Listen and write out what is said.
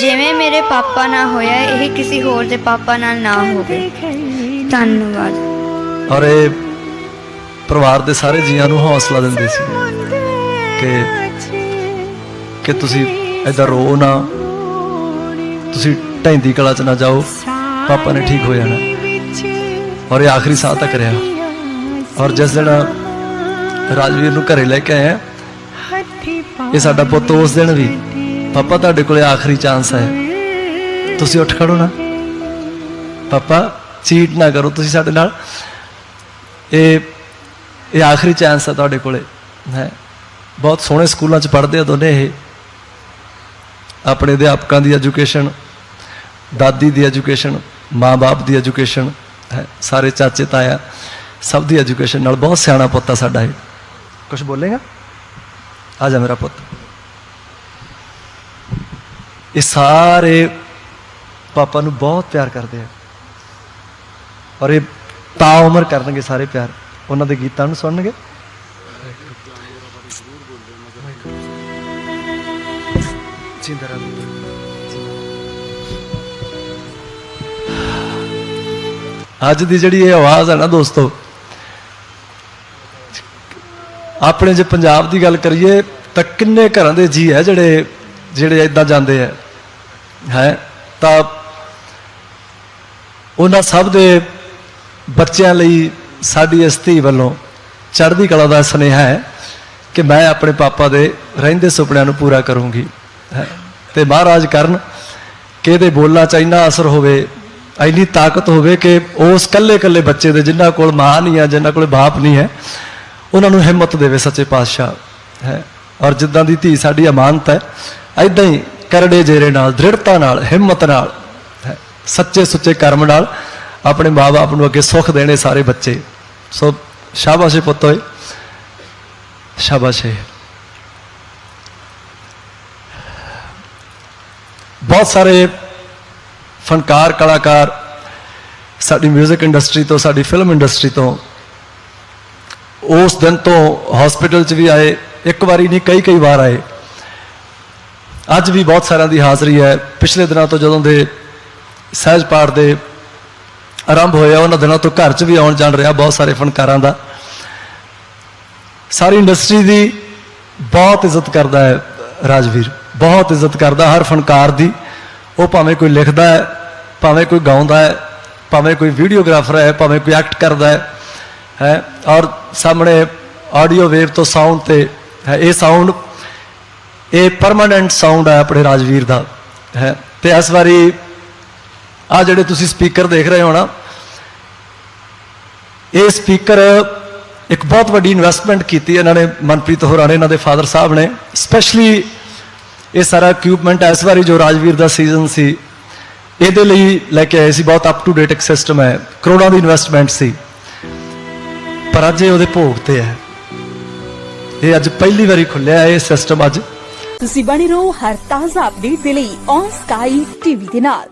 ਜਿਵੇਂ ਮੇਰੇ ਪਾਪਾ ਨਾਲ ਹੋਇਆ, ਇਹ ਕਿਸੇ ਹੋਰ ਦੇ ਪਾਪਾ ਨਾਲ ਨਾ ਹੋਵੇ। ਧੰਨਵਾਦ। ਔਰ ਇਹ ਪਰਿਵਾਰ ਦੇ ਸਾਰੇ ਜੀਆਂ ਨੂੰ ਹੌਸਲਾ ਦਿੰਦੇ ਸੀ ਕਿ ਕਿ ਤੁਸੀਂ ਏਦਾਂ ਰੋ ਨਾ। ਤੁਸੀਂ ਢੈਂਦੀ ਕਲਾ ਚ ਨਾ ਜਾਓ। ਪਾਪਾ ਨੇ ਠੀਕ ਹੋ ਜਾਣਾ। ਔਰ ਇਹ ਆਖਰੀ ਸਾਹ ਤੱਕ ਰਿਹਾ। ਔਰ ਜਿਸ ਦਿਨ ਰਾਜਵੀਰ ਨੂੰ ਘਰੇ ਲੈ ਕੇ ਆਇਆ, ਇਹ ਸਾਡਾ ਪੁੱਤ ਉਸ ਦਿਨ ਵੀ ਪਾਪਾ, ਤੁਹਾਡੇ ਕੋਲੇ ਆਖਰੀ ਚਾਂਸ ਹੈ। ਤੁਸੀਂ ਉੱਠ ਖੜੋ ਨਾ। ਪਾਪਾ ਚੀਟ ਨਾ ਕਰੋ, ਤੁਸੀਂ ਸਾਡੇ ਨਾਲ। ਇਹ ਇਹ ਆਖਰੀ ਚਾਂਸ ਹੈ ਤੁਹਾਡੇ ਕੋਲੇ। ਹੈ। ਬਹੁਤ ਸੋਹਣੇ ਸਕੂਲਾਂ 'ਚ ਪੜ੍ਹਦੇ ਆ ਦੋਨੇ ਇਹ। ਆਪਣੇ ਅਧਿਆਪਕਾਂ ਦੀ ਐਜੂਕੇਸ਼ਨ ਦਾਦੀ ਦੀ ਐਜੂਕੇਸ਼ਨ ਮਾਂ-ਬਾਪ ਦੀ ਐਜੂਕੇਸ਼ਨ ਹੈ। ਸਾਰੇ ਚਾਚੇ, ਤਾਇਆ, ਸਭ ਦੀ ਐਜੂਕੇਸ਼ਨ ਨਾਲ ਬਹੁਤ ਸਿਆਣਾ ਪੁੱਤ ਆ ਸਾਡਾ ਇਹ। ਕੁਝ ਬੋਲੇਗਾ? ਆ ਜਾ ਮੇਰਾ ਪੁੱਤ। ਇਹ ਸਾਰੇ ਪਾਪਾ ਨੂੰ ਬਹੁਤ ਪਿਆਰ ਕਰਦੇ ਆ। ਔਰ ਇਹ ਤਾਂ ਉਮਰ ਕਰਨਗੇ ਸਾਰੇ ਪਿਆਰ। ਉਹਨਾਂ ਦੇ ਗੀਤਾਂ ਨੂੰ ਸੁਣਨਗੇ। ਜਿੰਦਾ ਰਹਿ। ਅੱਜ ਦੀ ਜਿਹੜੀ ਇਹ ਆਵਾਜ਼ ਹੈ ਨਾ ਦੋਸਤੋ ਆਪਣੇ ਜੇ ਪੰਜਾਬ ਦੀ ਗੱਲ ਕਰੀਏ ਤਾਂ ਕਿੰਨੇ ਘਰਾਂ ਦੇ ਜੀ ਹੈ ਜਿਹੜੇ ਜਿਹੜੇ ਇਦਾਂ ਜਾਂਦੇ ਹੈ ਹੈ ਤਾਂ ਉਹਨਾਂ ਸਭ ਦੇ ਬੱਚਿਆਂ ਲਈ ਸਾਡੀ ਇਸ ਧੀ ਵੱਲੋਂ ਚੜ੍ਹਦੀ ਕਲਾ ਦਾ ਸੁਨੇਹਾ ਹੈ ਕਿ ਮੈਂ ਆਪਣੇ ਪਾਪਾ ਦੇ ਰਹਿੰਦੇ ਸੁਪਨਿਆਂ ਨੂੰ ਪੂਰਾ ਕਰੂੰਗੀ, ਹੈਂ। ਤੇ ਮਹਾਰਾਜ ਕਰਨ ਕਿ ਇਹਦੇ ਬੋਲਾਂ 'ਚ ਇੰਨਾ ਅਸਰ ਹੋਵੇ, ਇੰਨੀ ਤਾਕਤ ਹੋਵੇ ਕਿ ਉਸ ਕੱਲੇ ਕੱਲੇ ਬੱਚੇ ਦੇ ਜਿਨ੍ਹਾਂ ਕੋਲ ਮਾਂ ਨਹੀਂ ਹੈ, ਜਿਨ੍ਹਾਂ ਕੋਲ ਬਾਪ ਨਹੀਂ ਹੈ, ਉਹਨਾਂ ਨੂੰ ਹਿੰਮਤ ਦੇਵੇ ਸੱਚੇ ਪਾਤਸ਼ਾਹ, ਹੈ ਔਰ ਜਿੱਦਾਂ ਦੀ ਧੀ ਸਾਡੀ ਅਮਾਨਤ ਹੈ ਐਦਾਂ ਹੀ ਕਰੜੇ ਜੇਰੇ ਨਾਲ ਦ੍ਰਿੜਤਾ ਨਾਲ ਹਿੰਮਤ ਨਾਲ ਹੈ, ਸੱਚੇ ਸੁੱਚੇ ਕਰਮ ਨਾਲ ਆਪਣੇ ਮਾਪੇ ਨੂੰ ਅੱਗੇ ਸੁੱਖ ਦੇਣੇ ਸਾਰੇ ਬੱਚੇ। ਸੋ ਸ਼ਾਬਾਸ਼ ਪੁੱਤ ਹੋਏ ਸ਼ਾਬਾਸ਼ ਬਹੁਤ ਸਾਰੇ ਫਨਕਾਰ ਕਲਾਕਾਰ ਸਾਡੀ 뮤직 ਇੰਡਸਟਰੀ ਤੋਂ ਸਾਡੀ ਫਿਲਮ ਇੰਡਸਟਰੀ ਤੋਂ ਉਸ ਦਿਨ ਤੋਂ ਹਸਪੀਟਲ 'ਚ ਵੀ ਆਏ। ਇੱਕ ਵਾਰੀ ਨਹੀਂ, ਕਈ ਕਈ ਵਾਰ ਆਏ। ਅੱਜ ਵੀ ਬਹੁਤ ਸਾਰਿਆਂ ਦੀ ਹਾਜ਼ਰੀ ਹੈ। ਪਿਛਲੇ ਦਿਨਾਂ ਤੋਂ ਜਦੋਂ ਦੇ ਸਹਿਜ ਪਾਠ ਦੇ ਆਰੰਭ ਹੋਇਆ ਉਹਨਾਂ ਦਿਨਾਂ ਤੋਂ ਘਰ 'ਚ ਵੀ ਆਉਣ ਜਾਣ ਰਿਹਾ ਬਹੁਤ ਸਾਰੇ ਫਨਕਾਰਾਂ ਦਾ। ਸਾਰੀ ਇੰਡਸਟਰੀ ਦੀ ਬਹੁਤ ਇੱਜ਼ਤ ਕਰਦਾ ਹੈ ਰਾਜਵੀਰ। ਬਹੁਤ ਇੱਜ਼ਤ ਕਰਦਾ ਹਰ ਫਨਕਾਰ ਦੀ। ਉਹ ਭਾਵੇਂ ਕੋਈ ਲਿਖਦਾ ਹੈ, ਭਾਵੇਂ ਕੋਈ ਗਾਉਂਦਾ ਹੈ, ਭਾਵੇਂ ਕੋਈ ਵੀਡੀਓਗ੍ਰਾਫਰ ਹੈ, ਭਾਵੇਂ ਕੋਈ ਐਕਟ ਕਰਦਾ ਹੈ ਹੈ। ਔਰ ਸਾਹਮਣੇ ਆਡੀਓ ਵੇਵ ਤੋਂ ਸਾਊਂਡ ਤੇ ਇਹ ਸਾਊਂਡ ਇਹ ਪਰਮਾਨੈਂਟ ਸਾਊਂਡ ਹੈ ਆਪਣੇ ਰਾਜਵੀਰ ਦਾ, ਹੈ। ਤੇ ਇਸ ਵਾਰੀ ਆ ਜਿਹੜੇ ਤੁਸੀਂ ਸਪੀਕਰ ਦੇਖ ਰਹੇ ਹੋ ਨਾ, ਇਹ ਸਪੀਕਰ ਇੱਕ ਬਹੁਤ ਵੱਡੀ ਇਨਵੈਸਟਮੈਂਟ ਕੀਤੀ ਇਹਨਾਂ ਨੇ, ਮਨਪ੍ਰੀਤ ਹੋਰਾਂ ਨੇ, ਇਹਨਾਂ ਦੇ ਫਾਦਰ ਸਾਹਿਬ ਨੇ। ਸਪੈਸ਼ਲੀ ਇਹ ਸਾਰਾ ਇਕਵਿਪਮੈਂਟ ਇਸ ਵਾਰੀ ਜੋ ਰਾਜਵੀਰ ਦਾ ਸੀਜ਼ਨ ਸੀ, ਇਹਦੇ ਲਈ ਲੈ ਕੇ ਆਏ ਸੀ, ਬਹੁਤ ਅਪ ਟੂ ਡੇਟ ਇੱਕ ਸਿਸਟਮ ਹੈ, ਕਰੋੜਾਂ ਦੀ ਇਨਵੈਸਟਮੈਂਟ ਸੀ। ਪਰ ਅੱਜ ਇਹ ਉਹਦੇ ਭੋਗ ਤੇ ਹੈ। ਇਹ ਅੱਜ ਪਹਿਲੀ ਵਾਰੀ ਖੁੱਲਿਆ ਇਹ ਸਿਸਟਮ ਅੱਜ। ਤੁਸੀਂ ਬਣੇ ਰਹੋ ਹਰ ਤਾਜ਼ਾ ਅਪਡੇਟ ਦੇ ਲਈ ਔਨ ਸਕਾਈ ਟੀਵੀ ਦੇ ਨਾਲ।